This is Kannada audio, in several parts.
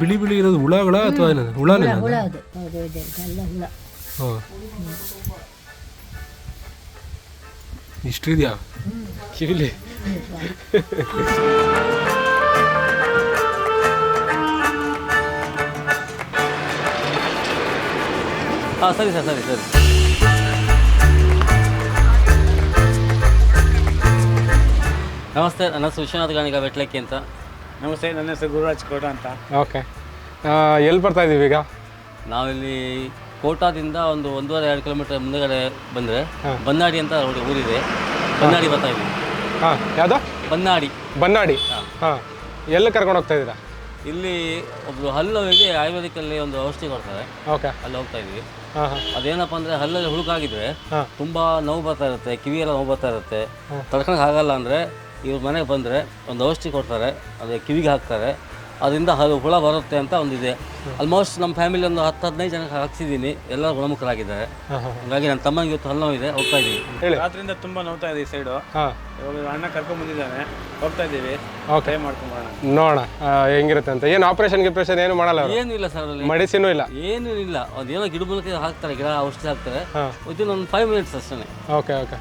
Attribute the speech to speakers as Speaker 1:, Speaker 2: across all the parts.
Speaker 1: ಬಿಳಿ ಬಿಳಿ ಇರೋದು ಹುಳಗಳ ಅಥವಾ ಏನದು? ಹುಳನೇ
Speaker 2: ಹುಳ ಅದು. ಹೌದು ಇದೆ ಎಲ್ಲ ಹುಳ.
Speaker 1: ಹಾಂ. ಇಷ್ಟು ಇದೆಯಾ ಕಿವಿಲಿ
Speaker 3: ಹಾಂ ಸರಿ ಸರ್ ಸರಿ ಸರಿ. ನಮಸ್ತೆ ನನ್ನ ವಿಶ್ವನಾಥ್ ಗಾಣಿಗ ಬೆಟ್ಲಕ್ಕಿ ಅಂತ.
Speaker 4: ನಮಸ್ತೆ ನನ್ನ ಹೆಸರು ಗುರುರಾಜ್ ಕೋಟ ಅಂತ.
Speaker 1: ಓಕೆ. ಎಲ್ಲಿ ಬರ್ತಾ ಇದ್ದೀವಿ ಈಗ?
Speaker 3: ನಾವಿಲ್ಲಿ ಕೋಟಾದಿಂದ ಒಂದು ಒಂದೂವರೆ ಎರಡು ಕಿಲೋಮೀಟರ್ ಮುಂದಗಡೆ ಬಂದರೆ ಬನ್ನಾಡಿ ಅಂತ ಒಂದು ಊರಿದೆ. ಬನ್ನಾಡಿ ಬರ್ತಾ ಇದ್ದೀವಿ
Speaker 1: ಹಾಂ ಯಾವುದು?
Speaker 3: ಬನ್ನಾಡಿ.
Speaker 1: ಬನ್ನಾಡಿ. ಹಾಂ. ಎಲ್ಲಿ ಕರ್ಕೊಂಡು ಹೋಗ್ತಾ ಇದ್ದೀರಾ?
Speaker 3: ಇಲ್ಲಿ ಒಬ್ಬರು ಹಲ್ಲುವಿಗೆ ಆಯುರ್ವೇದಿಕಲ್ಲಿ ಒಂದು ಔಷಧಿ ಕೊಡ್ತಾರೆ.
Speaker 1: ಓಕೆ.
Speaker 3: ಅಲ್ಲಿ ಹೋಗ್ತಾ ಇದ್ವಿ.
Speaker 1: ಹಾಂ ಹಾಂ.
Speaker 3: ಅದೇನಪ್ಪ ಅಂದರೆ ಹಲ್ಲಲ್ಲಿ ಹುಳುಕಾಗಿದ್ರೆ. ತುಂಬ ನೋವು ಬರ್ತಾ ಇರುತ್ತೆ ಕಿವಿಯೆಲ್ಲ ನೋವು ಬರ್ತಾ ಇರುತ್ತೆ. ತಡ್ಕೊಳಕ್ಕೆ ಆಗಲ್ಲ ಅಂದರೆ ಇವ್ರ ಮನೆಗೆ ಬಂದರೆ ಒಂದು ಔಷಧಿ ಕೊಡ್ತಾರೆ ಅದು ಕಿವಿಗೆ ಹಾಕ್ತಾರೆ ಅದರಿಂದ ಅದು ಹುಳ ಬರುತ್ತೆ ಅಂತ ಒಂದಿದೆ. ಆಲ್ಮೋಸ್ಟ್ ನಮ್ಮ ಫ್ಯಾಮಿಲಿ ಒಂದು ಹತ್ತು ಹದಿನೈದು ಜನಕ್ಕೆ ಹಾಕ್ಸಿದ್ದೀನಿ ಎಲ್ಲ ಗುಣಮುಖರಾಗಿದ್ದಾರೆ. ಹಾಗಾಗಿ ನನ್ನ ತಮ್ಮನಿಗೆ ಇವತ್ತು ಹಲ್ಲು ಇದೆ ಹೋಗ್ತಾ ಇದ್ದೀವಿ
Speaker 1: ಹೇಳಿ.
Speaker 4: ರಾತ್ರಿಯಿಂದ ತುಂಬ ನೋವ್ತಾ ಇದೆ ಈ ಸೈಡು
Speaker 1: ಹಾಂ.
Speaker 4: ಇವಾಗ ಅಣ್ಣ ಕರ್ಕೊಂಡ್ ಬಂದಿದ್ದಾನೆ ಹೋಗ್ತಾ ಇದ್ದೀವಿ.
Speaker 1: ಓಕೆ
Speaker 4: ಟ್ರೈ ಮಾಡ್ಕೊಂಬೋಣ
Speaker 1: ನೋಡೋಣ ಹೆಂಗಿರುತ್ತೆ ಅಂತ. ಏನು ಆಪರೇಷನ್ ಗಿಪ್ರೇಷನ್ ಏನು ಮಾಡಲ್ಲ
Speaker 3: ಏನು ಇಲ್ಲ ಸರ್ ಅಲ್ಲಿ
Speaker 1: ಮೆಡಿಸಿನೂ ಇಲ್ಲ?
Speaker 3: ಏನೂ ಇಲ್ಲ. ಅದೇನೋ ಗಿಡ ಮೂಲಕ ಹಾಕ್ತಾರೆ ಗಿಡ ಔಷಧಿ ಹಾಕ್ತಾರೆ.
Speaker 1: ಹಾಂ.
Speaker 3: ವಿತಿನ್ ಒಂದು ಫೈವ್ ಮಿನಿಟ್ಸ್ ಅಷ್ಟೇ
Speaker 1: ಓಕೆ ಓಕೆ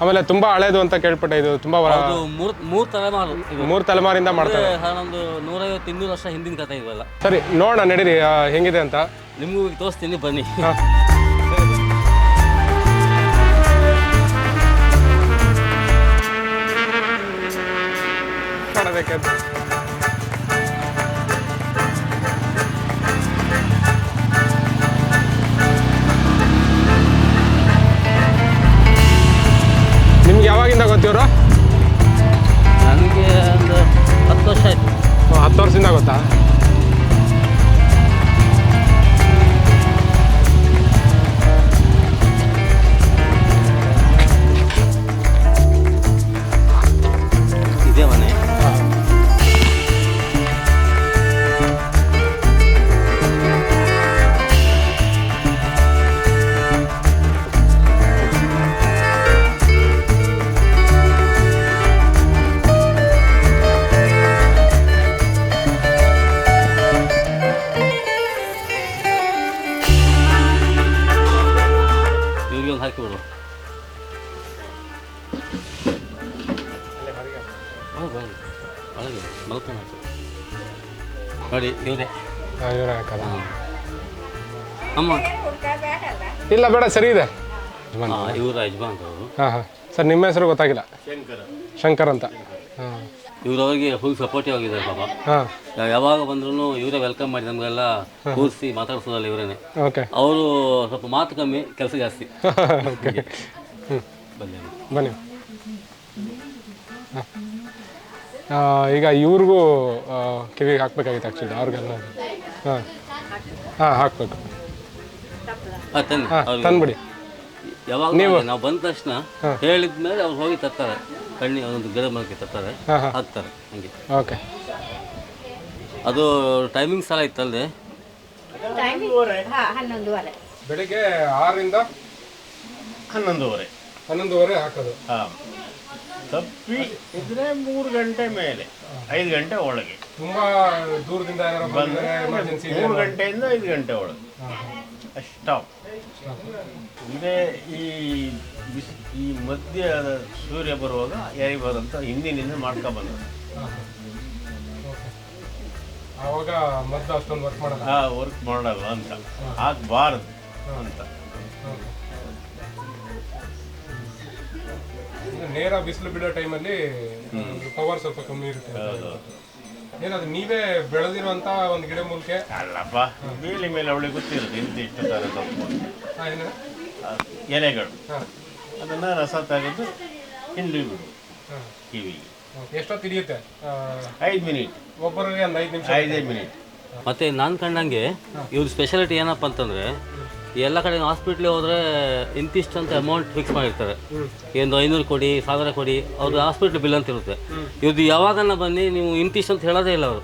Speaker 1: ಆಮೇಲೆ ತುಂಬಾ ಹಳೇದು ಅಂತ ಕೇಳ್ಪಟ್ಟೆ ಇದು ತುಂಬಾ
Speaker 3: ಅದು ಮೂರು ಮೂರು ತಲೆಮಾರು ಇದು.
Speaker 1: ಮೂರು ತಲೆಮಾರಿಂದ ಮಾಡ್ತಾರೆ.
Speaker 3: ಒಂದು ನೂರೈವತ್ತು ಇನ್ನೂರು ವರ್ಷ ಹಿಂದಿನ ಕಥೆ ಇವೆಲ್ಲ.
Speaker 1: ಸರಿ ನೋಡೋಣ ನಡೀರಿ ಆ, ಹೆಂಗಿದೆ ಅಂತ.
Speaker 3: ನಿಮಗೂ ತೋರಿಸ್ತೀನಿ ಬನ್ನಿ.
Speaker 1: ಹಾಂ.
Speaker 3: вчора.
Speaker 1: ಇಲ್ಲ ಬೇಡ ಸರಿ ಇದೆ.
Speaker 3: ಇವರು ಯಜಮಾನ್ ಅವರು.
Speaker 1: ಹಾಂ ಹಾಂ. ಸರ್ ನಿಮ್ಮ ಹೆಸರು ಗೊತ್ತಾಗಿಲ್ಲ. ಶಂಕರ್. ಅಂತ. ಹಾಂ.
Speaker 3: ಇವರು ಅವರಿಗೆ ಫುಲ್ ಸಪೋರ್ಟಿವ್ ಆಗಿದ್ದಾರೆ ಪಾಪ.
Speaker 1: ಹಾಂ.
Speaker 3: ಯಾವಾಗ ಬಂದ್ರು ಇವರೇ ವೆಲ್ಕಮ್ ಮಾಡಿ ನಮಗೆಲ್ಲ ಕೂರಿಸಿ ಮಾತಾಡ್ಸೋದಲ್ಲ ಇವರೇನೆ.
Speaker 1: ಓಕೆ.
Speaker 3: ಅವರು ಸ್ವಲ್ಪ ಮಾತು ಕಮ್ಮಿ ಕೆಲಸ ಜಾಸ್ತಿ.
Speaker 1: ಓಕೆ. ಹ್ಞೂ
Speaker 3: ಬನ್ನಿ
Speaker 1: ಬನ್ನಿ. ಈಗ ಇವ್ರಿಗೂ ಕಿವಿಗೆ ಹಾಕ್ಬೇಕಾಗಿತ್ತು ಆ್ಯಕ್ಚುಲಿ ಅವ್ರಿಗೆಲ್ಲ. ಹಾಂ. ಹಾಂ ಹಾಕ್ಬೇಕು.
Speaker 3: ಹಾಂ ತನ್ನಿ
Speaker 1: ಹಾಂ ತಂದ್ಬಿಡಿ.
Speaker 3: ಯಾವಾಗ ನಾವು ಬಂದ ತಕ್ಷಣ ಹೇಳಿದ ಮೇಲೆ ಅವ್ರು ಹೋಗಿ ತರ್ತಾರೆ. ಕಣ್ಣಿ ಒಂದು ಗಿಡ ಮರಕ್ಕೆ ತರ್ತಾರೆ.
Speaker 1: ಹಾಂ ಹಾಂ.
Speaker 3: ಹಾಕ್ತಾರೆ. ಹಂಗೆ.
Speaker 1: ಓಕೆ.
Speaker 3: ಅದು ಟೈಮಿಂಗ್ಸ್ ಎಲ್ಲ ಇತ್ತಲ್ಲದೆ
Speaker 2: ಹಾಂ ಹನ್ನೊಂದುವರೆ.
Speaker 1: ಬೆಳಿಗ್ಗೆ ಆರರಿಂದ
Speaker 4: ಹನ್ನೊಂದುವರೆ.
Speaker 1: ಹನ್ನೊಂದುವರೆ ಹಾಕೋದು.
Speaker 4: ಹಾಂ. ತಪ್ಪಿ ಇದ್ರೆ ಮೂರು ಗಂಟೆ ಮೇಲೆ ಐದು ಗಂಟೆ ಒಳಗೆ.
Speaker 1: ತುಂಬಾ ದೂರದಿಂದ ಬಂದರೆ ಎಮರ್ಜೆನ್ಸಿ
Speaker 4: ಮೂರು ಗಂಟೆಯಿಂದ ಐದು ಗಂಟೆ ಒಳಗೆ. ಸ್ಟಾಪ್ ಇದೇ ಈ ಬಿಸಿ ಈ ಮಧ್ಯ ಸೂರ್ಯ ಬರುವಾಗ ಯಾರಿಬಾರ್ದಂತ ಹಿಂದಿನಿಂದ ಮಾಡ್ಕೊ ಬಂದರು.
Speaker 1: ಆವಾಗ ಮದ್ದು ಅಷ್ಟೊಂದು ವರ್ಕ್ ಮಾಡಲ್ಲ?
Speaker 4: ಆ ವರ್ಕ್ ಮಾಡಲ್ಲ ಅಂತ. ಆಗಬಾರದು ಅಂತ.
Speaker 1: ನೇರ ಬಿಸಿಲು ಬಿಡೋ ಟೈಮಲ್ಲಿ ಪವರ್ ಸ್ವಲ್ಪ ಕಮ್ಮಿ ಇರುತ್ತೆ. ಏನದು ನೀವೇ ಬೆಳೆದಿರುವಂತ ಒಂದು ಗಿಡ ಮೂಲಿಕೆ?
Speaker 4: ಅಲ್ಲಪ್ಪ ಬೀಳಿ ಮೇಲೆ ಅವಳಿಗೆ ಗೊತ್ತಿರುತ್ತೆ ಇಂತಿಷ್ಟು ಥರ ಸೊಪ್ಪು ಎಲೆಗಳು. ಅದನ್ನ ರಸ ತೆಗೆದು ಹಿಂಡಿ ಬಿಡು
Speaker 1: ಕಿವಿ.
Speaker 4: ಕಿವಿಗೆ.
Speaker 1: ಎಷ್ಟೊತ್ತು ಹಿಡಿಯುತ್ತೆ?
Speaker 4: ಐದು ಮಿನಿಟ್.
Speaker 1: ಒಬ್ಬರಿಗೆ ಒಂದು ಐದು ನಿಮಿಷ
Speaker 4: ಐದೈದು ಮಿನಿಟ್.
Speaker 3: ಮತ್ತು ನಾನು ಕಂಡಂಗೆ ಇವ್ರ ಸ್ಪೆಷಾಲಿಟಿ ಏನಪ್ಪ ಅಂತಂದರೆ ಎಲ್ಲ ಕಡೆ ಹಾಸ್ಪಿಟ್ಲಿಗೆ ಹೋದರೆ ಇಂತಿಷ್ಟು ಅಂತ ಅಮೌಂಟ್ ಫಿಕ್ಸ್ ಮಾಡಿರ್ತಾರೆ. ಏನು ಐನೂರು ಕೊಡಿ ಸಾವಿರ ಕೊಡಿ ಅವ್ರದ್ದು ಹಾಸ್ಪಿಟ್ಲ್ ಬಿಲ್ ಅಂತ ಇರುತ್ತೆ ಇವ್ರದ್ದು ಯಾವಾಗನ್ನ ಬನ್ನಿ ನೀವು ಇಂತಿಷ್ಟು ಅಂತ ಹೇಳೋದೇ ಇಲ್ಲ ಅವರು.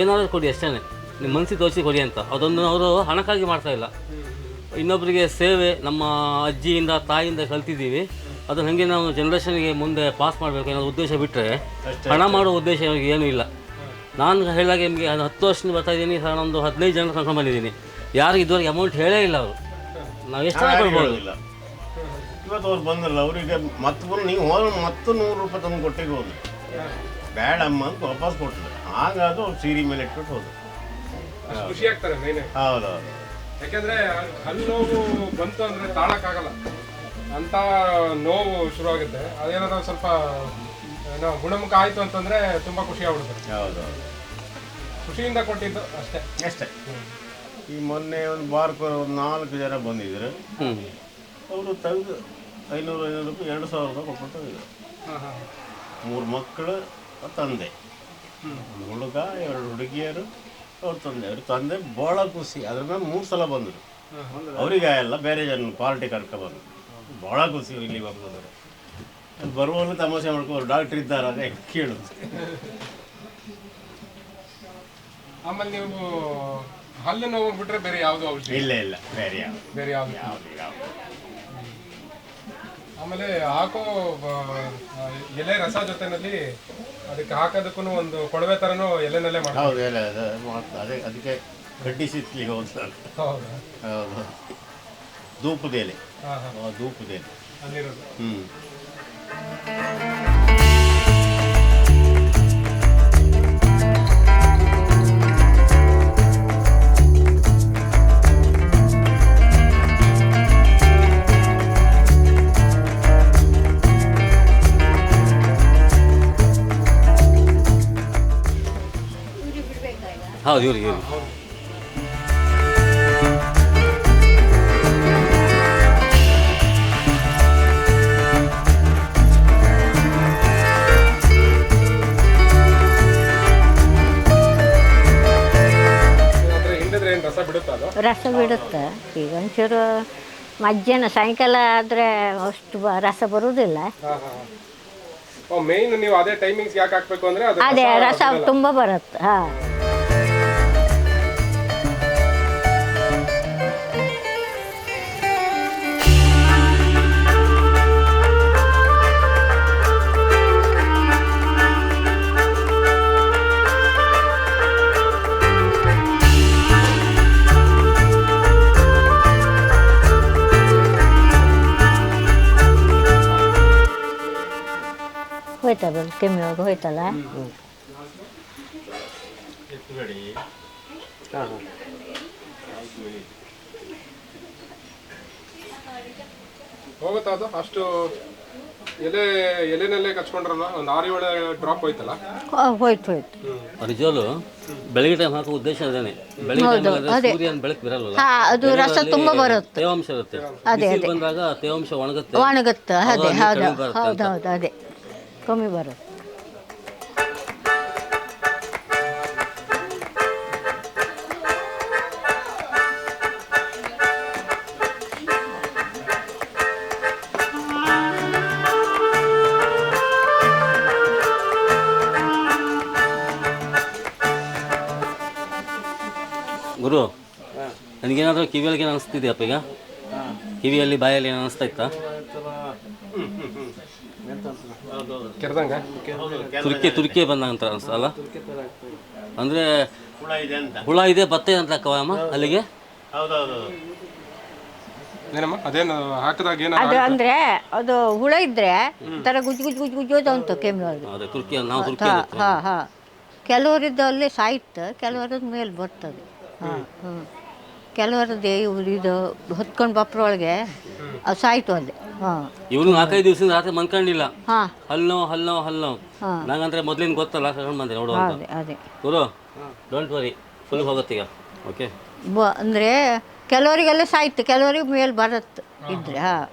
Speaker 3: ಏನಾದರೂ ಕೊಡಿ ಅಷ್ಟೇ ನಿಮ್ಮ ಮನಸ್ಸಿಗೆ ತೋರಿಸಿ ಕೊಡಿ ಅಂತ. ಅದೊಂದು ಅವರು ಹಣಕ್ಕಾಗಿ ಮಾಡ್ತಾ ಇಲ್ಲ. ಇನ್ನೊಬ್ಬರಿಗೆ ಸೇವೆ ನಮ್ಮ ಅಜ್ಜಿಯಿಂದ ತಾಯಿಯಿಂದ ಕಲ್ತಿದ್ದೀವಿ. ಅದನ್ನು ಹಾಗೆ ನಾವು ಜನ್ರೇಷನ್ಗೆ ಮುಂದೆ ಪಾಸ್ ಮಾಡಬೇಕು ಅನ್ನೋ ಉದ್ದೇಶ ಬಿಟ್ಟರೆ ಹಣ ಮಾಡೋ ಉದ್ದೇಶ ಏನೂ ಇಲ್ಲ. ನಾನು ಹೇಳಿದಾಗ ನಿಮಗೆ ಹತ್ತು ವರ್ಷದಿಂದ ಬರ್ತಾ ಇದ್ದೀನಿ ಸರ್ ಒಂದು ಹದಿನೈದು ಜನ ಕರ್ಕೊಂಡು ಬಂದಿದ್ದೀನಿ. ಯಾರು ಇದುವರೆಗೆ ಅಮೌಂಟ್ ಹೇಳೇ ಇಲ್ಲ ಅವರು. ನಾವು ಎಷ್ಟು ಕೊಡ್ಬೋದು?
Speaker 4: ಇವತ್ತು ಅವ್ರು ಬಂದಿಲ್ಲ ಅವರಿಗೆ ಮತ್ತೆ ಬಂದು ನೀವು ಹೋದ ಮತ್ತೆ ನೂರು ರೂಪಾಯಿ ತಂದು ಕೊಟ್ಟಿಗೆ ಹೋದ್ರು ಬೇಡಮ್ಮ ಅಂತ ವಾಪಸ್ ಕೊಟ್ಟರು ಹಾಗಾದ್ರೂ ಅವ್ರು ಸೀರೆ ಮೇಲೆ ಇಟ್ಬಿಟ್ಟು ಹೋದ್ರು.
Speaker 1: ಖುಷಿ ಆಗ್ತಾರೆ ಮೇನೆ.
Speaker 4: ಹೌದೌದು.
Speaker 1: ಯಾಕೆಂದ್ರೆ ಹಲ್ಲು ನೋವು ಬಂತು ಅಂದ್ರೆ ತಾಳಕ್ಕಾಗಲ್ಲ. ಅಂತ ನೋವು ಶುರುವಾಗುತ್ತೆ. ಅದೇನಾದ್ರು ಸ್ವಲ್ಪ ಏನೋ ಗುಣಮುಖ ಆಯ್ತು ಅಂತಂದ್ರೆ ತುಂಬಾ ಖುಷಿ ಆಗ್ಬಿಡುತ್ತೆ.
Speaker 4: ಹೌದೌದು.
Speaker 1: ಖುಷಿಯಿಂದ ಕೊಟ್ಟಿದ್ದು ಅಷ್ಟೇ.
Speaker 4: ಅಷ್ಟೇ. ಈ ಮೊನ್ನೆ ಒಂದು ಬಾರ್ಕ್ ಒಂದು ನಾಲ್ಕು ಜನ ಬಂದಿದ್ರು. ಅವರು ತೆಗೆದು ಐನೂರು ಐನೂರು ರೂಪಾಯಿ ಎರಡು ಸಾವಿರ ರೂಪಾಯಿ ಕೊಟ್ಬಿಟ್ಟು ಹೋಗಿದ್ರು. ಮೂರು ಮಕ್ಕಳು ತಂದೆ. ಒಂದು ಹುಡುಗ ಎರಡು ಹುಡುಗಿಯರು ಅವ್ರ ತಂದೆ. ಅವ್ರ ತಂದೆ ಭಾಳ ಖುಷಿ. ಅದ್ರ ಮೇಲೆ ಮೂರು ಸಲ ಬಂದರು. ಅವರಿಗೆ ಎಲ್ಲ ಬೇರೆ ಜನ ಪಾರ್ಟಿ ಕರ್ಕೊಬಂದು ಭಾಳ ಖುಷಿ ಇಲ್ಲಿ ಬಂದರು. ಬರುವಲ್ಲಿ ಬರುವಾಗ ತಮಾಷೆ ಮಾಡ್ಕೊಂಡು ಡಾಕ್ಟ್ರ್ ಇದ್ದಾರೆ ಅದೇ ಕೇಳೋದು
Speaker 1: ಆಮೇಲೆ ನೀವು ಹಲ್ಲು ನೋವು ಬಿಟ್ರೆ ಬೇರೆ ಯಾವುದು ಔಷಧಿ?
Speaker 4: ಇಲ್ಲ ಇಲ್ಲ ಬೇರೆ ಯಾವ
Speaker 1: ಬೇರೆ ಯಾವ್ದು?
Speaker 4: ಯಾವುದು ಯಾವುದು.
Speaker 1: ಆಮೇಲೆ ಹಾಕೋ ಆ, ಎಲೆ ರಸ ಜೊತೆನಲ್ಲಿ ಅದಕ್ಕೆ ಹಾಕೋದಕ್ಕೂ ಒಂದು ಕೊಳವೆ ತರನು ಎಲೆನಲ್ಲೇ ಮಾಡ್ತಾರೆ
Speaker 4: ಹೌದು ಅದು ಅದೇ ಅದಕ್ಕೆ ಗಡ್ಡಿ ಸಿತ್ಲಿಗೆ ಹೋಗ್ತಾರೆ.
Speaker 1: ಹೌದಾ?
Speaker 4: ಹೌದು. ಧೂಪದ ಎಲೆ.
Speaker 1: ಹಾಂ ಹಾ.
Speaker 4: ಆ, ಧೂಪದ ಎಲೆ.
Speaker 1: ಅಲ್ಲಿರೋದು.
Speaker 4: ಹ್ಞೂ
Speaker 3: ಹೌದು ಇವ್ರಿಗೆ ಇವ್ರಿಗೆ
Speaker 1: ಅಂದ್ರೆ ಹಿಂಡಿದ್ರೆ ಏನು ರಸ ಬಿಡುತ್ತಾ ಅದು?
Speaker 2: ರಸ ಬಿಡುತ್ತೆ. ಈಗ ಒಂಚೂರು ಮಧ್ಯಾಹ್ನ ಸಾಯಂಕಾಲ ಆದರೆ ಅಷ್ಟು ಬ- ರಸ ಬರುವುದಿಲ್ಲ
Speaker 1: ಹಾ ಹಾ ಓ ಮೇನ್ ನೀವು ಅದೇ ಟೈಮಿಂಗ್ಸ್ ಯಾಕೆ ಹಾಕ್ಬೇಕು ಅಂದ್ರೆ ಅದು
Speaker 2: ಅದೇ ರಸ ತುಂಬ ಬರುತ್ತೆ ಹಾಂ. ಕೆಮ್ಮಿ ಹೋಗಿ ಹೋಯ್ತಲ್ಲ
Speaker 1: ಹೋಗುತ್ತಾ ಅದು. ಅಷ್ಟು ಎಲೆ ಎಲೆನಲ್ಲೇ ಕಚ್ಕೊಂಡ್ರಲ್ಲ ಒಂದು ಆರು ಏಳು ಡ್ರಾಪ್ ಹೋಯ್ತಲ್ಲ?
Speaker 2: ಹೋಯ್ತು ಹೋಯ್ತು.
Speaker 3: ನಿಜವಾಗ್ಲು ಬೆಳಗ್ಗೆ ಟೈಮ್ ಹಾಕೋ ಉದ್ದೇಶ ಅದೇನೆ. ಬೆಳಗ್ಗೆ ಸೂರ್ಯನ ಬೆಳಕು ಬಿರಲ್ಲ
Speaker 2: ಹಾ ಅದು ರಸ ತುಂಬ ಬರುತ್ತೆ.
Speaker 3: ತೇವಾಂಶ ಇರುತ್ತೆ.
Speaker 2: ಅದೇ,
Speaker 3: ಬಂದಾಗ ತೇವಾಂಶ ಒಣಗುತ್ತೆ.
Speaker 2: ಒಣಗುತ್ತೆ ಅದೇ ಹೌದು ಹೌದು ಹೌದು ಅದೇ. ಕಮ್ಮಿ ಬರುತ್ತೆ.
Speaker 3: ನನಗೇನಾದರೂ ಕಿವಿಯಲ್ಲಿ ಏನು ಅನಿಸ್ತಿದೆಯಪ್ಪ ಈಗ? ಕಿವಿಯಲ್ಲಿ ಬಾಯಲ್ಲಿ ಏನು ಅನಿಸ್ತಾ ಇತ್ತ?
Speaker 1: ಕೆರೆದಂಗ
Speaker 3: ತುರ್ಕಿ ತುರ್ಕಿ ಬಂದ ಅಂತ ಅನ್ಸಲ್ಲ ಅಂದರೆ
Speaker 4: ಹುಳ ಇದೆ ಅಂತ.
Speaker 3: ಹುಳ ಇದೆ ಬತ್ತೆ ಅಂತ ಅಮ್ಮ ಅಲ್ಲಿಗೆ?
Speaker 4: ಹೌದೌದು.
Speaker 1: ಏನಮ್ಮ? ಅದೇನು ಹಾಕಿದಾಗ ಏನು
Speaker 2: ಅದು ಅಂದ್ರೆ ಅದು ಹುಳ ಇದ್ರೆ ತರ ಗುಜ್ ಗುಜ್ ಗುಜ್ ಗುಜ್ ಅಂತ ಕೆಮ್ಮಿ ಒಳಗೆ.
Speaker 3: ಅದೇ ತುರ್ಕಿ ನಾವು ತುರ್ಕಿ
Speaker 2: ಹಾ
Speaker 3: ಅಂತ
Speaker 2: ಹಾ ಹಾ. ಕೆಲವರಿದ್ದು ಅಲ್ಲಿ ಸಾಯ್ತು ಕೆಲವರದ್ದು ಮೇಲೆ ಬರ್ತದೆ. ಹ್ಮ್. ಹ್ಞೂ ಕೆಲವರದ್ದು ಇವ್ರು ಇದು ಹೊತ್ಕೊಂಡು ಬಪ್ಪರೊಳಗೆ ಅದು ಸಾಯ್ತು ಅಲ್ಲಿ ಹಾಂ.
Speaker 3: ಇವನು ನಾಲ್ಕೈದು ದಿವಸದಿಂದ ರಾತ್ರಿ ಮನ್ಕೊಂಡಿಲ್ಲ.
Speaker 2: ಹಾಂ.
Speaker 3: ಹಲ್ಲೋ ಹಲ್ಲೋ ಹಲ್ಲೋ ನಂಗಂದ್ರೆ ಮೊದ್ಲಿನ ಗೊತ್ತಲ್ಲ ಕರ್ಕೊಂಡು ಬಂದೆ ನೋಡು ಅಂತ.
Speaker 2: ಅದೇ ಅದೇ.
Speaker 3: ಗುರು ಡೋಂಟ್ ವರಿ ಫುಲ್ ಹೋಗುತ್ತೆ ಈಗ. ಓಕೆ
Speaker 2: ಬ ಅಂದರೆ ಕೆಲವರಿಗೆಲ್ಲ ಸಾಯ್ತು ಕೆಲವರಿಗೆ ಮೇಲೆ ಬರತ್ತೆ ಇದ್ರೆ ಹಾಂ.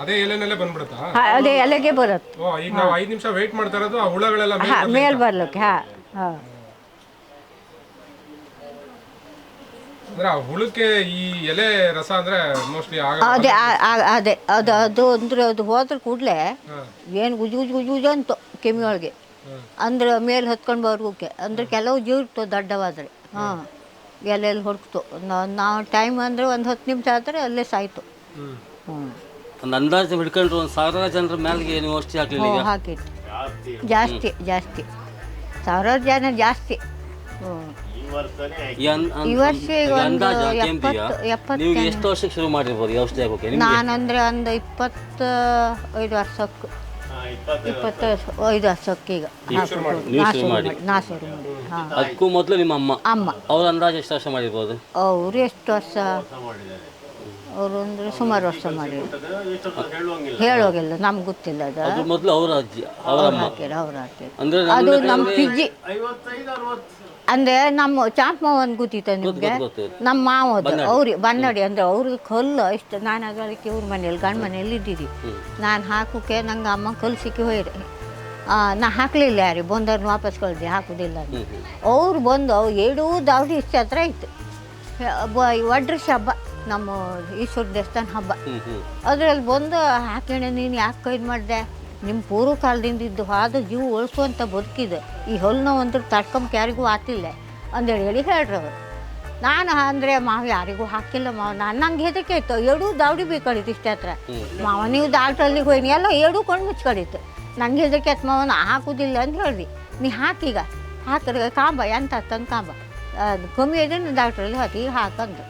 Speaker 1: ಅದೇ ಎಲೆನಲ್ಲೇ ಬಂದ್ಬಿಡುತ್ತಾ?
Speaker 2: ಅದೇ ಎಲೆಗೆ ಬರುತ್ತೆ
Speaker 1: ಓ ಈಗ ನಾವು ಐದು ನಿಮಿಷ ವೇಟ್ ಮಾಡ್ತಾ ಇರೋದು ಆ ಹುಳಗಳೆಲ್ಲ ಮೇಲ್
Speaker 2: ಹಾಂ. ಮೇಲೆ ಬರ್ಲಿಕ್ಕೆ ಹಾಂ ಹಾಂ.
Speaker 1: ಅಂದ್ರೆ ಆ ಹುಳಕ್ಕೆ ಈ ಎಲೆ ರಸ ಅಂದ್ರೆ ಮೋಸ್ಟ್ಲಿ ಆಗ
Speaker 2: ಅದೇ ಆ- ಆ- ಅದೇ ಅದು ಅದು ಅಂದ್ರೆ ಅದು ಹೋದ್ರೆ ಕೂಡಲೇ ಏನು ಗುಜು ಗುಜು ಗುಜು ಗುಜು ಅಂತ ಕೆಮ್ಮಿ ಒಳಗೆ ಅಂದ್ರೆ ಮೇಲೆ ಹತ್ಕೊಂಡು ಬರೋಕೆ ಅಂದ್ರೆ ಕೆಲವು ಜೀವಿತ್ತು ದಡ್ಡವಾದರೆ. ಹಾಂ. ಎಲ್ಲೆಲ್ಲಿ ಹೊಡ್ತು. ನಾವು ಟೈಮ್ ಅಂದರೆ ಒಂದು ಹತ್ತು ನಿಮಿಷ ಆದರೆ ಅಲ್ಲೇ ಸಾಯ್ತು.
Speaker 1: ಹ್ಮ್.
Speaker 2: ಹ್ಞೂ
Speaker 3: ಒಂದು ಅಂದಾಜು ಹಿಡ್ಕೊಂಡ್ರು ಒಂದು ಸಾವಿರ ಜನರ ಮೇಲೆ ನೀವು ಅಷ್ಟು ಹಾಕ್ಲಿಲ್ಲ ಈಗ?
Speaker 2: ಹಾಕಿತ್ತು
Speaker 4: ಜಾಸ್ತಿ.
Speaker 2: ಜಾಸ್ತಿ ಜಾಸ್ತಿ. ಸಾವಿರಾರು ಜನ ಜಾಸ್ತಿ.
Speaker 4: ಈ
Speaker 3: ಈ ಅನ್- ಅನ್-
Speaker 2: ಈ ವರ್ಷ ಈಗ
Speaker 3: ಈಗ
Speaker 2: ಒಂದು
Speaker 3: ಅಂದಾಜು
Speaker 2: ಎಪ್ಪತ್ತು- ಎಪ್ಪತ್ತು
Speaker 3: ನೀವು ಎಷ್ಟು ವರ್ಷಕ್ಕೆ ಶುರು ಮಾಡಿರ್ಬೋದು ಈ ಔಷಧಿ ಆಗೋಕೆ ನಿಮ್ಗೆ?
Speaker 2: ನಾನಂದರೆ ಒಂದು ಇಪ್ಪತ್ತು ಐದು ವರ್ಷಕ್ಕೆ
Speaker 4: ಹಾ, ವರ್ಷ-
Speaker 2: ಇಪ್ಪತ್ತು ಐದು ವರ್ಷಕ್ಕೆ. ಈಗ ನಾ
Speaker 3: ಶುರು
Speaker 2: ಶುರು
Speaker 3: ಮಾಡಿ.
Speaker 2: ಮಾಡಿ ನಾ ಶುರು ಮಾಡಿ. ಹಾಂ.
Speaker 3: ಅದಕ್ಕೂ ಮೊದಲು ನಿಮ್ಮ ಅಮ್ಮ?
Speaker 2: ಅಮ್ಮ.
Speaker 3: ಅವ್ರ ಅಂದಾಜು ಎಷ್ಟು ವರ್ಷ ಮಾಡಿರ್ಬೋದು
Speaker 2: ಅವರು ಎಷ್ಟು ವರ್ಷ? ಅವರು ಅಂದರೆ ಸುಮಾರು ವರ್ಷ
Speaker 4: ಮಾಡಿ
Speaker 2: ಹೇಳೋಗಿಲ್ಲ ನಮ್ಗೆ ಗೊತ್ತಿಲ್ಲ ಅದು.
Speaker 3: ಅದು ಮೊದಲು ಅವರ ಅಜ್ಜಿ ಅವರ
Speaker 2: ಅವ್ರು
Speaker 3: ಅಮ್ಮ
Speaker 2: ಹಾಕಿರ ಅವ್ರು ಹಾಕಿರ
Speaker 3: ಅಂದ್ರೆ
Speaker 2: ಅದು
Speaker 3: ನಮ್ಮ
Speaker 2: ನಮ್ಮ ಪಿಜ್ಜಿ
Speaker 4: ಐವತ್ತೈದು ಅರವತ್ತು.
Speaker 2: ಅಂದ್ರೆ ನಮ್ಮ ಚಾಪ್ ಮಾವನ್ ಗೊತ್ತಿತ್ತ ನಿಮ್ಗೆ. ನಮ್ಮ ಮಾವದ ಅವ್ರಿ ಬನ್ನಡಿ ಅಂದ್ರೆ ಅವ್ರಿಗೆ ಕಲ್ಲು ಇಷ್ಟು ನಾನು ಅದಕ್ಕೆ ಇವ್ರ ಮನೇಲಿ ಗಂಡ ಮನೇಲಿ ಇದ್ದಿದ್ದಿ ನಾನು ಹಾಕೋಕೆ ನಂಗೆ ಅಮ್ಮ ಕಲ್ಲು ಸಿಕ್ಕಿ ಹೋಯ್ರೆ ನಾ ಹಾಕ್ಲಿಲ್ಲ ಯಾರಿ ಬಂದವ್ರನ್ನ ವಾಪಸ್ ಕಳ್ದಿ ಹಾಕೋದಿಲ್ಲ ಅವ್ರು ಬಂದು ಅವು ಎರಡೂ ದಾವಡಿ ಇಷ್ಟ ಹತ್ರ ಇತ್ತು. ಒಡ್ರಶ ಹಬ್ಬ ನಮ್ಮ ಈಶ್ವರ ದೇವಸ್ಥಾನ ಹಬ್ಬ. ಅದ್ರಲ್ಲಿ ಬಂದು ಹಾಕೋಣ ನೀನು ಯಾಕೆ ಇದು ಮಾಡಿದೆ? ನಿಮ್ಮ ಪೂರ್ವ ಕಾಲದಿಂದ ಇದ್ದು ಹಾದ ಜೀವ ಉಳಿಸುವಂಥ ಬದುಕಿದೆ. ಈ ಹೊಲ್ ಒಂದು ಅಂದ್ರೆ ಯಾರಿಗೂ ಆತಿಲ್ಲ. ಅಂದೇಳಿ ಹೇಳಿ ಹೇಳ್ರಿ ಅವರು. ನಾನು ಅಂದರೆ ಮಾವ ಯಾರಿಗೂ ಹಾಕಿಲ್ಲ ಮಾವ. ನಾನು ನಂಗೆ ಹೆದರಿಕೆ ಇತ್ತು ಎರಡೂ ದಾವಡಿ ಬೇಕಾಳಿತ್ತು ಇಷ್ಟ ಹತ್ರ. ಮಾವ ನೀವು ಡಾಕ್ಟ್ರಲ್ಲಿಗೆ ಹೋಯ್ನಿ. ಎಲ್ಲ ಎರಡೂ ಕೊಂಡು ಮುಚ್ಕೊಂಡಿತ್ತು ನಂಗೆ ಹೆದರಿಕೆ ಆಯ್ತು ಮಾವ. ನಾ ಹಾಕುದಿಲ್ಲ ಅಂತ ಹೇಳ್ದಿ ನೀ ಹಾಕೀಗ ಹಾಕಿದ್ರೆ ಕಾಂಬ ಎಂತ ತಂದು ಕಾಂಬ. ಅದು ಕಮ್ಮಿ ಇದೆ ಡಾಕ್ಟ್ರಲ್ಲಿ ಹಾಕಿ ಹಾಕಂದು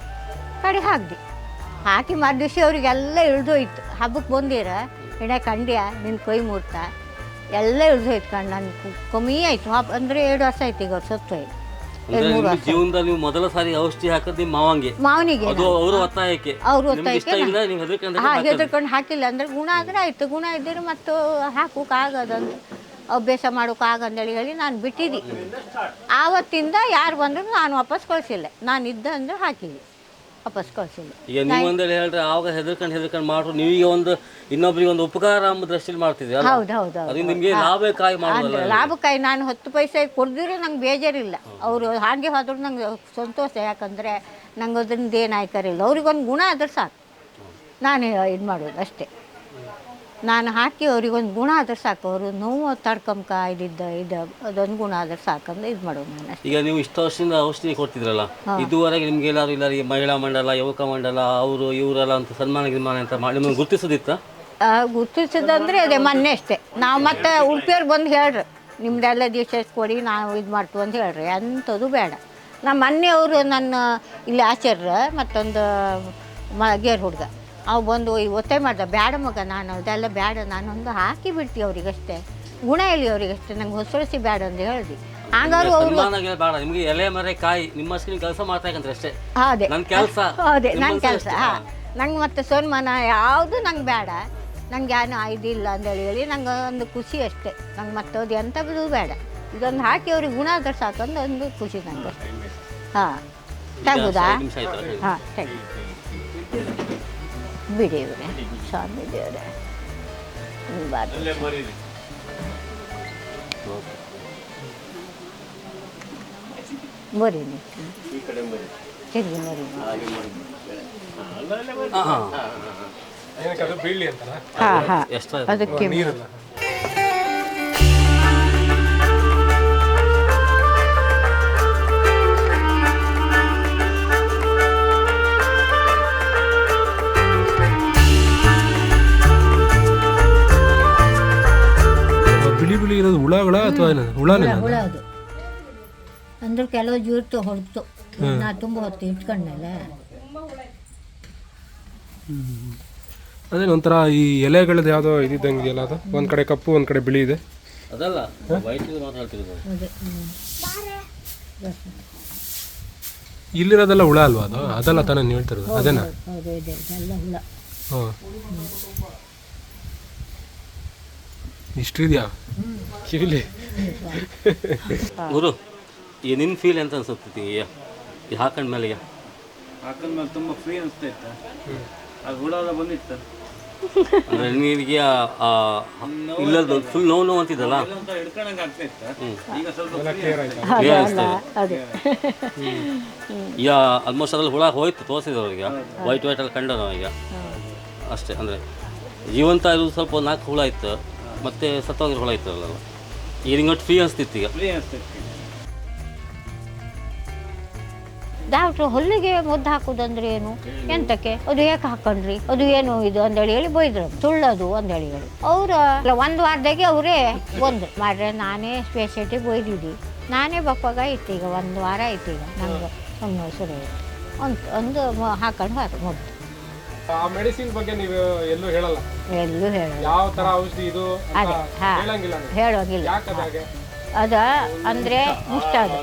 Speaker 2: ಕಡೆ ಹಾಕ್ದಿ. ಹಾಕಿ ಮರು ದಿವ್ಸ ಅವರಿಗೆಲ್ಲ ಇಳಿದೋಯ್ತು. ಹಬ್ಬಕ್ಕೆ ಬಂದಿರ. ಎಣೆ ಕಂಡ್ಯ ನಿನ್ನ ಕೈ ಮುರ್ತ. ಎಲ್ಲ ಇಳ್ದೋಯ್ತು ಕಣ್ಣು ನನ್ನ ಕಮ್ಮಿ ಆಯಿತು. ಹಬ್ಬ ಅಂದರೆ ಎರಡು ವರ್ಷ ಆಯ್ತು ಈಗ ಅವ್ರು ಎರಡು
Speaker 3: ಮೂರು ವರ್ಷ. ಜೀವನದಲ್ಲಿ ನೀವು ಮೊದಲ ಸಾರಿ ಔಷಧಿ ಹಾಕೋದು ನಿಮ್ಮ ಮಾವಂಗೆ?
Speaker 2: ಮಾವನಿಗೆ
Speaker 3: ಅದು ಅವರ ಒತ್ತಾಯಕ್ಕೆ.
Speaker 2: ಅವ್ರ
Speaker 3: ಒತ್ತಾಯಕ್ಕೆ ಇಷ್ಟ ಇಲ್ಲ ನೀವು ಹೆದರ್ಕೊಂಡ್ರೆ
Speaker 2: ಹಾಂ ಹೆದರ್ಕೊಂಡು ಹಾಕಿಲ್ಲ ಅಂದ್ರೆ ಗುಣ ಆದರೆ ಆಯಿತು. ಗುಣ ಇದ್ದರೆ ಮತ್ತು ಹಾಕೋಕ್ಕಾಗದಂತ ಅಭ್ಯಾಸ ಮಾಡೋಕ್ಕಾಗಂದೇಳಿ ಹೇಳಿ ನಾನು ಬಿಟ್ಟಿದ್ದೆ ಆವತ್ತಿಂದ ಯಾರು ಬಂದರೂ ನಾನು ವಾಪಸ್ ಕಳಿಸಿಲ್ಲ. ನಾನು ಇದ್ದ ಅಂದ್ರೆ ಹಾಕಿದ್ದೆ ವಾಪಸ್ ಕಳಿಸಿಲ್ಲ
Speaker 3: ಈಗ ನೀವು ಹೇಳ್ರಿ ಆವಾಗ ಹೆದರ್ಕೊಂಡು ಹೆದರ್ಕೊಂಡು ಮಾಡ್ರು ನೀವೀಗ ಒಂದು ಇನ್ನೊಬ್ರಿಗೆ ಒಂದು ಉಪಕಾರ ಎಂಬ ದೃಷ್ಟಿಲಿ ಮಾಡ್ತಿದ್ರಿ
Speaker 2: ಹೌದು ಹೌದು
Speaker 3: ಅದು ನಿಮಗೆ ಲಾಭಕ್ಕಾಗಿ ಮಾಡೋದಲ್ಲ
Speaker 2: ಲಾಭಕ್ಕಾಗಿ ನಾನು ಹತ್ತು ಪೈಸೆ ಕೊಡ್ದಿರೋ ನಂಗೆ ಬೇಜಾರಿಲ್ಲ. ಅವರು ಹಾಗೆ ಹೋದ್ರು ನಂಗೆ ಸಂತೋಷ ಯಾಕಂದರೆ ನಂಗೆ ಅದರಿಂದ ಏನು ಆಯ್ಕರಿಲ್ಲ. ಅವ್ರಿಗೊಂದು ಗುಣ ಆದ್ರೆ ಸಾಕು. ನಾನು ಇದು ಮಾಡೋದು ಅಷ್ಟೇ. ನಾನು ಹಾಕಿ ಅವ್ರಿಗೊಂದು ಗುಣ ಆದ್ರೆ ಸಾಕು. ಅವರು ನೋವು ತಡ್ಕೊಂಬ ಇದ್ದಿದ್ದ ಇದು ಅದೊಂದು ಗುಣ ಆದ್ರೆ ಸಾಕಂದ್ರೆ ಇದು ಮಾಡೋದು ನಾನು ಅಷ್ಟೇ.
Speaker 3: ಈಗ ನೀವು ಇಷ್ಟು ವರ್ಷದಿಂದ ಔಷಧಿ ಕೊಡ್ತಿದ್ರಲ್ಲ ಇದುವರೆಗೆ ನಿಮ್ಗೆ ಎಲ್ಲಾರು ಇಲ್ಲ ಈ ಮಹಿಳಾ ಮಂಡಲ ಯುವಕ ಮಂಡಲ ಅವರು ಇವರೆಲ್ಲ ಅಂತ ಸನ್ಮಾನ ಗಿನ್ಮಾನ ಅಂತ ಮಾಡಿ ನಿಮ್ಮನ್ನು ಗುರುತಿಸೋದಿತ್ತ?
Speaker 2: ಆ, ಗುರ್ತಿಸೋದಂದ್ರೆ ಅದೇ ಮೊನ್ನೆ ಅಷ್ಟೇ. ನಾವು ಮತ್ತೆ ಉಡುಪಿಯವ್ರು ಬಂದು ಹೇಳ್ರಿ ನಿಮ್ದೆಲ್ಲ ದೇಶ ಕೊಡಿ ನಾವು ಇದು ಮಾಡ್ತೀವಿ ಅಂತ ಹೇಳ್ರಿ. ಅಂಥದ್ದು ಬೇಡ. ನಮ್ಮ ಮೊನ್ನೆಯವರು ನನ್ನ ಇಲ್ಲಿ ಆಚಾರ್ಯ ಮತ್ತೊಂದು ಮ ಗೇರ್ ಹುಡುಗ. ಅವು ಬಂದು ಒತ್ತೆ ಒತ್ತಾಯ ಮಾಡ್ದ ಬೇಡ ಮಗ ನಾನು ಅದೆಲ್ಲ ಬೇಡ ನಾನೊಂದು ಹಾಕಿ ಬಿಡ್ತೀವಿ ಅವರಿಗಷ್ಟೇ. ಗುಣ ಹೇಳಿ ಅವರಿಗಷ್ಟೇ ನಂಗೆ ಹೊಸಳಿಸಿ ಬೇಡ ಅಂತ ಹೇಳ್ದು. ಹಂಗಾರು ಅವರು
Speaker 3: ಸನ್ಮಾನ ಗಿನ್ಮಾನ ಬೇಡ ನಿಮ್ಗೆ ಎಲೆ ಮರೆ ಕಾಯಿ ನಿಮ್ಮ ಅಷ್ಟು ಕೆಲಸ ಅಷ್ಟೇ.
Speaker 2: ಅದೇ.
Speaker 3: ನನ್ನ ಕೆಲಸ
Speaker 2: ಅದೇ ನನ್ನ ಕೆಲಸ ನಂಗೆ ಮತ್ತೆ ಸನ್ಮಾನ ಯಾವುದು ನಂಗೆ ಬೇಡ ನಂಗೆ ಏನು ಇದಿಲ್ಲ ಅಂತೇಳಿ ಹೇಳಿ ನಂಗೆ ಒಂದು ಖುಷಿ ಅಷ್ಟೇ. ನಂಗೆ ಮತ್ತದು ಎಂಥದ್ದು ಬೇಡ ಇದೊಂದು ಹಾಕಿ ಅವ್ರಿಗೆ ಗುಣ ಆದ್ರೆ ಸಾಕಂದು ಒಂದು ಖುಷಿ ನಂಗೆ. ಹಾಂ ತಗುದಾ? ಹಾಂ ಥ್ಯಾಂಕ್ ಯು ಬಿಡಿ ಇವರೇ. ಸ್ವಾಮಿ ದೇವರೇ ಬರೀ. ತೆಗಿ ಮರಿ
Speaker 3: ಹಾಂ ಹಾಂ.
Speaker 2: ಅದಕ್ಕೆ
Speaker 1: ಬಿಳಿ ಬಿಳಿ ಇರೋದು ಹುಳಗಳ ಅಥವಾ ಹುಳನೇ
Speaker 2: ಹುಳ ಅದು. ಅಂದ್ರೆ ಕೆಲವು ಜೀರ್ತು ಹೊಡ್ತು. ನಾ ತುಂಬ ಹೊತ್ತು ಇಟ್ಕೊಂಡ್ಮೇಲೆ.
Speaker 1: ಅದೇ ಒಂಥರ ಈ ಎಲೆಗಳದ್ದು ಯಾವುದೋ ಇದ್ದಂಗೆ ಎಲ್ಲ ಅದು? ಒಂದು ಕಡೆ ಕಪ್ಪು ಒಂದು ಕಡೆ ಬಿಳಿ ಇದೆ.
Speaker 3: ಅದಲ್ಲ ವೈಟ್ ಮಾತ್ರ ಹೇಳ್ತಿರೋದು.
Speaker 2: ಅದೇ
Speaker 1: ಇಲ್ಲಿರೋದೆಲ್ಲ ಹುಳ ಅಲ್ವಾ ಅದು? ಅದಲ್ಲ ತಾನೇ ನೀವು ಹೇಳ್ತಿರೋದು? ಅದೇನಾ?
Speaker 2: ಹೌದು ಇದೆ ಇದೆಲ್ಲ ಹುಳ.
Speaker 1: ಹಾಂ. ಇಷ್ಟಿದೆಯಾ? ಕಿವಿಲಿ
Speaker 3: ಗುರು ಈ ನಿನ್ನ ಫೀಲ್ ಎಂತ ಅನ್ಸುತ್ತೆ ಈಗ ಇದು ಹಾಕೊಂಡ್ಮೇಲೆ ಈಗ
Speaker 5: ಹಾಕಿದ್ಮೇಲೆ ತುಂಬ ಫ್ರೀ ಅನಿಸ್ತಾ ಇತ್ತ. ಅದು ಹುಳ ಎಲ್ಲ ಬಂದಿತ್ತ.
Speaker 3: ಅಂದ್ರೆ ನಿನಗೆ ಆ ಇಲ್ಲದ ಫುಲ್ ನೋವು ನೋವು ಅಂತಿದ್ದಲ್ಲ?
Speaker 5: ಹಿಡ್ಕೊಂಡಂಗೆ ಆಗ್ತಾ ಇತ್ತು. ಈಗ ಸ್ವಲ್ಪ
Speaker 3: ಈಗ ಆಲ್ಮೋಸ್ಟ್ ಅದ್ರಲ್ಲಿ ಹುಳ ಹೋಯ್ತು ತೋರಿಸಿದ್ರು ಅವ್ರಿಗೆ ವೈಟ್ ವೈಟ್ ಅಲ್ಲಿ ಕಂಡ ನಾವೀಗ ಈಗ. ಅಷ್ಟೇ ಅಂದರೆ ಜೀವಂತ ಇರೋದು ಸ್ವಲ್ಪ ನಾಲ್ಕು ಹುಳ ಇತ್ತು. ಮತ್ತೆ ಸತ್ತೋಗಿರೋ ಹುಳ ಇತ್ತು ಅಲ್ಲ ಈಗ ನಿಂಗೆ ಫ್ರೀ ಅನಿಸ್ತಿತ್ತು ಈಗ.
Speaker 5: ಫ್ರೀ
Speaker 2: ಡಾಕ್ಟ್ರು ಹೊಲ್ಲಿಗೆ ಮದ್ದು ಹಾಕೋದಂದ್ರೆ ಏನು? ಎಂತಕ್ಕೆ? ಅದು ಯಾಕೆ ಹಾಕೊಂಡ್ರಿ ಅದು ಏನು ಇದು ಅಂದೇಳಿ ಹೇಳಿ ಬೈದ್ರು. ಸುಳ್ಳದು ಅಂದೇಳಿ ಹೇಳಿ. ಅವ್ರ ಒಂದು ವಾರದಾಗೆ ಅವರೇ ಒಂದು. ಮಾಡ್ರೆ ನಾನೇ ಸ್ಪೆಷಾಲಿಟಿ ಬೈದಿದ್ದಿ. ನಾನೇ ಬಪ್ಪಾಗ ಇತ್ತು ಈಗ ಒಂದು ವಾರ ಆಯ್ತು ಈಗ ನಂಗೆ ಸುಮ್ಮನೆ ಸುರ ಒಂದು ಒಂದು ಹಾಕೊಂಡು ಹಾಕಿ ಮದ್ದು.
Speaker 1: ಆ ಮೆಡಿಸಿನ್ ಬಗ್ಗೆ ನೀವು ಎಲ್ಲೂ ಹೇಳಲ್ಲ.
Speaker 2: ಎಲ್ಲೂ ಹೇಳಲ್ಲ.
Speaker 1: ಯಾವ ತರ ಔಷಧಿ ಇದು ಅಂತ
Speaker 2: ಅದೇ ಹಾ
Speaker 1: ಹೇಳಂಗಿಲ್ಲ ನೀವು.
Speaker 2: ಅದ ಅಂದ್ರೆ ಇಷ್ಟ ಅದು